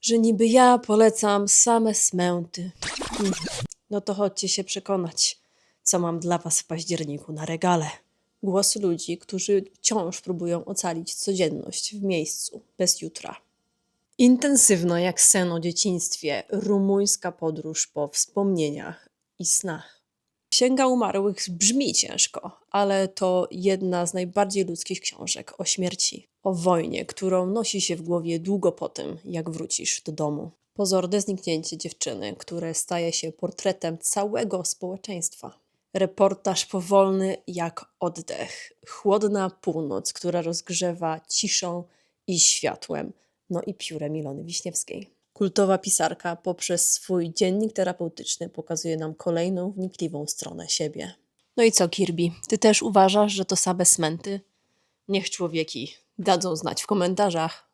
że niby ja polecam same smęty. No to chodźcie się przekonać, co mam dla was w październiku na regale. Głos ludzi, którzy wciąż próbują ocalić codzienność w miejscu, bez jutra. Intensywna jak sen o dzieciństwie, rumuńska podróż po wspomnieniach i snach. Księga Umarłych brzmi ciężko, ale to jedna z najbardziej ludzkich książek o śmierci, o wojnie, którą nosi się w głowie długo po tym, jak wrócisz do domu. Pozorne zniknięcie dziewczyny, które staje się portretem całego społeczeństwa. Reportaż powolny jak oddech, chłodna północ, która rozgrzewa ciszą i światłem, no i piórem Ilony Wiśniewskiej. Kultowa pisarka poprzez swój dziennik terapeutyczny pokazuje nam kolejną wnikliwą stronę siebie. No i co, Kirby? Ty też uważasz, że to same smęty? Niech człowieki dadzą znać w komentarzach.